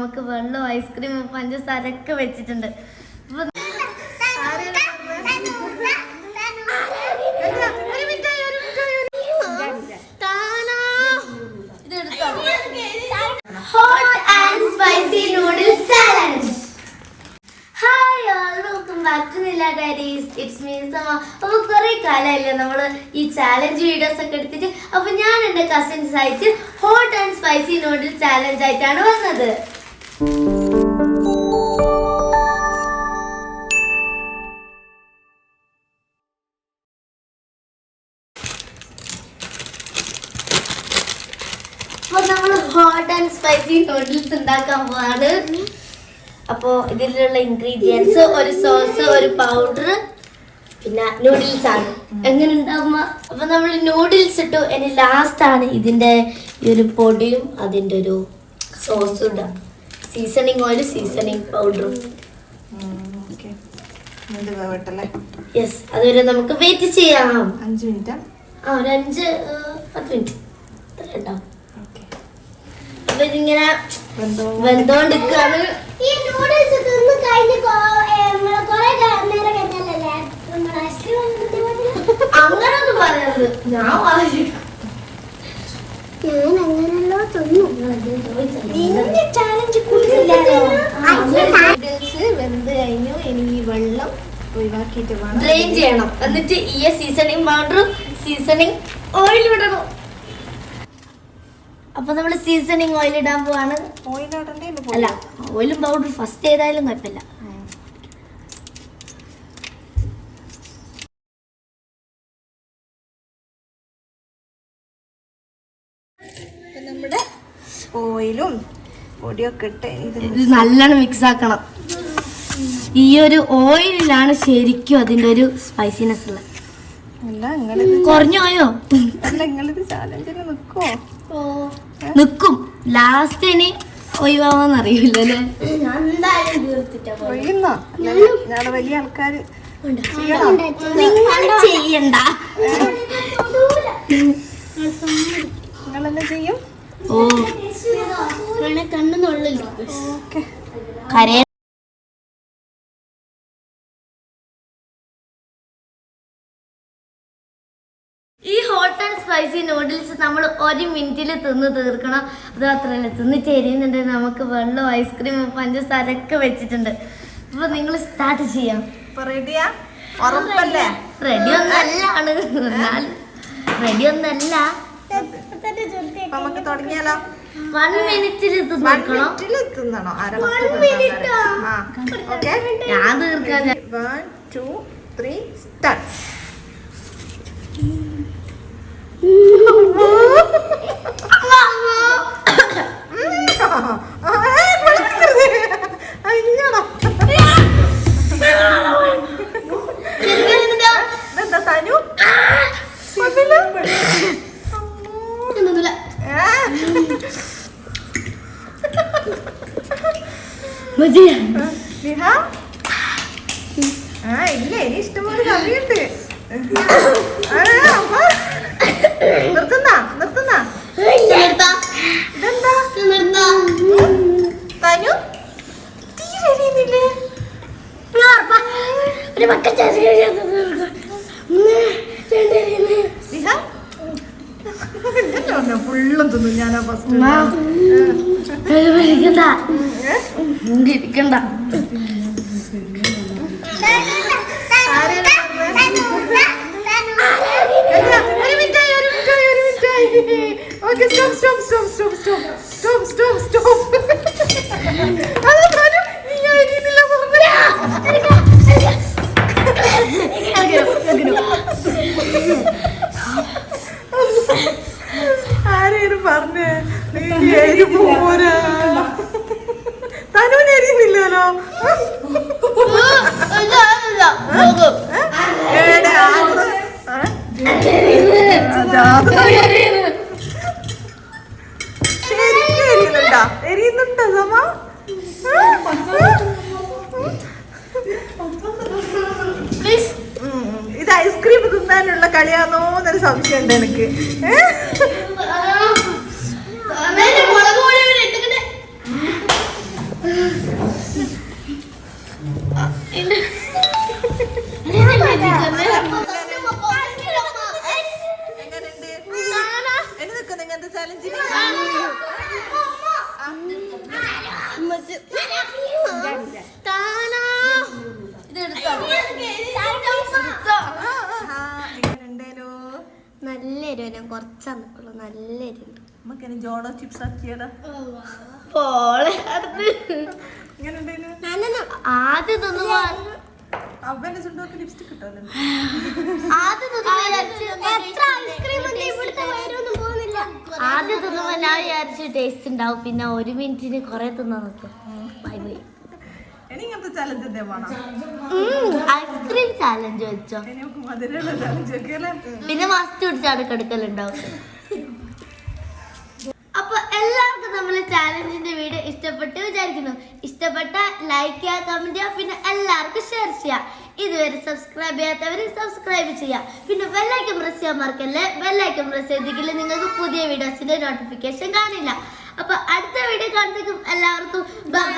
നമുക്ക് വെള്ളം ഐസ്ക്രീം പഞ്ചസാര ഒക്കെ വെച്ചിട്ടുണ്ട് അപ്പൊ കുറെ കാലമല്ലേ നമ്മൾ ഈ ചാലഞ്ച് വീഡിയോസ് ഒക്കെ എടുത്തിട്ട് അപ്പൊ ഞാൻ എന്റെ കസിൻസ് ആയിട്ട് hot and spicy noodles challenge ആയിട്ടാണ് വന്നത്. അപ്പോൾ നമ്മൾ ഹോട്ട് ആൻഡ് സ്പൈസി നൂഡിൽസ് ഉണ്ടാക്കാൻ പോവാണ്. അപ്പോൾ ഇതിലുള്ള ഇൻഗ്രീഡിയൻസ് ഒരു സോസ് ഒരു പൗഡർ പിന്നെ നൂഡിൽസ് ആണ്. എങ്ങനെ ഉണ്ടാവുക? അപ്പൊ നമ്മൾ നൂഡിൽസ് ഇട്ടു. ഇനി ലാസ്റ്റ് ആണ് ഇതിന്റെ ഈ ഒരു പൊടിയും അതിന്റെ ഒരു സോസും ഇടാം. സീസണിങ് ഓയിൽ സീസണിങ് പൗഡറും യെസ് അതുവരെ നമുക്ക് വെയിറ്റ് ചെയ്യാം. അഞ്ച് മിനിറ്റ്. ആ ഒരു അഞ്ച് പത്ത് മിനിറ്റ്. ഉണ്ടാവും. അപ്പൊ ഇതിങ്ങനെ വെന്തോണ്ടിരിക്കാണ് അങ്ങനൊന്നും പറയരുത്. ഞാൻ അങ്ങനെയല്ലോ വെന്ത് കഴിഞ്ഞു. ഇനി ഈ വെള്ളം ഒഴിവാക്കിയിട്ട് വേണം. ഡ്രെയിൻ ചെയ്യണം. എന്നിട്ട് ഈ സീസണിങ് പൗഡറും സീസണിങ് ഓയിൽ വിടണം അപ്പൊ നമ്മൾ സീസണിങ് ഓയിൽ ഇടാൻ പോവാണ്. അല്ല ഓയിലും പൗഡർ ഫസ്റ്റ് ഏതായാലും കുഴപ്പമില്ല. നമ്മുടെ ഓയിലും പൊടിയൊക്കെ ഇട്ട് ഇത് നല്ലോണം മിക്സ് ആക്കണം. ഈ ഒരു ഓയിലിലാണ് ശരിക്കും അതിന്റെ ഒരു സ്പൈസിനെസ് ഉള്ളത്. കുറഞ്ഞോയോ അല്ല നിങ്ങളിത് ചാലഞ്ചിന് നിൽക്കോ നിക്കും. ലാസ്റ്റ് ഇനി ഒഴിവാവാന്ന് അറിയില്ലല്ലേ വലിയ ആൾക്കാർ നിങ്ങൾ ചെയ്യണ്ട. ഓ. കണ്ണു കരയ ഹോട്ട് ആൻഡ് സ്പൈസി നൂഡിൽസ് നമ്മൾ ഒരു മിനിറ്റിൽ തിന്ന് തീർക്കണം. അത് മാത്രമല്ല തിന്ന് ചേരുന്നുണ്ട്. നമുക്ക് വെള്ളം ഐസ്ക്രീം പഞ്ചസാരൊക്കെ വെച്ചിട്ടുണ്ട്. അപ്പൊ നിങ്ങൾ സ്റ്റാർട്ട് ചെയ്യാം. റെഡിയാ ഉറപ്പല്ലേ? റെഡി ഒന്നല്ലാണ് റെഡി ഒന്നല്ല. തുടങ്ങിയാലോ? വൺ മിനിറ്റിൽ തിന്നണോ? ഞാൻ തീർക്കാൻ വൺ ടു ത്രീ സ്റ്റാർട്ട് ഇഷ്ടംപോലെ കറിയുണ്ട്. ഞാനാ ഫസ്റ്റ് ഇരിക്കണ്ട. ഇരിക്കണ്ട ഒരു stop, ഒരു stop, ഒരു മിനിറ്റായി ഓക്കെ സ്റ്റോപ്പ്. എഴുതി പോരാ? തനുവിന് എരിയുന്നില്ലല്ലോ ശരിക്കും എരിയുന്നുണ്ടാ എരിയുന്നുണ്ടോ സമ? ഇത് ഐസ്ക്രീം തിന്നാനുള്ള കളിയാണോ എന്നൊരു സംശയമുണ്ട് എനിക്ക്. ഏഹ് എരിവ്. ഉള്ള നല്ല ജോളോ ചിപ്സ് പോളെ ആദ്യം തിന്നുമ്പോ ഞാൻ വിചാരിച്ചു ടേസ്റ്റ് ഉണ്ടാവും. പിന്നെ ഒരു മിനിറ്റിന് കൊറേ തിന്നാൻ നിൽക്കും ബൈ ബൈ ഇനി ഇങ്ങനത്തെ ചലഞ്ച് ഐസ്ക്രീം ചാലഞ്ച് വെച്ചോ. നമുക്ക് മധുരമുള്ള ചലഞ്ച് പിന്നെ മസ്റ്റ് പിടിച്ചാണ് കിടക്കലുണ്ടാവും. അപ്പൊ എല്ലാവർക്കും നമ്മളെ ചാലഞ്ചിന്റെ വീഡിയോ ഇഷ്ടപ്പെട്ടു വിചാരിക്കുന്നു. ഇഷ്ടപ്പെട്ട ലൈക്ക് ചെയ്യുക കമന്റ് ചെയ്യുക പിന്നെ എല്ലാവർക്കും ഷെയർ ചെയ്യാം. ഇതുവരെ സബ്സ്ക്രൈബ് ചെയ്യാത്തവർ സബ്സ്ക്രൈബ് ചെയ്യാം. പിന്നെ ബെല്ലൈക്കൻ പ്രസ് ചെയ്യാൻ മറക്കല്ലേ? ബെല്ലൈക്കൻ പ്രസ് ചെയ്തെങ്കിൽ നിങ്ങൾക്ക് പുതിയ വീഡിയോസിന്റെ നോട്ടിഫിക്കേഷൻ കാണില്ല. അപ്പൊ അടുത്ത വീഡിയോ കാണുന്നേക്കും എല്ലാവർക്കും ബൈ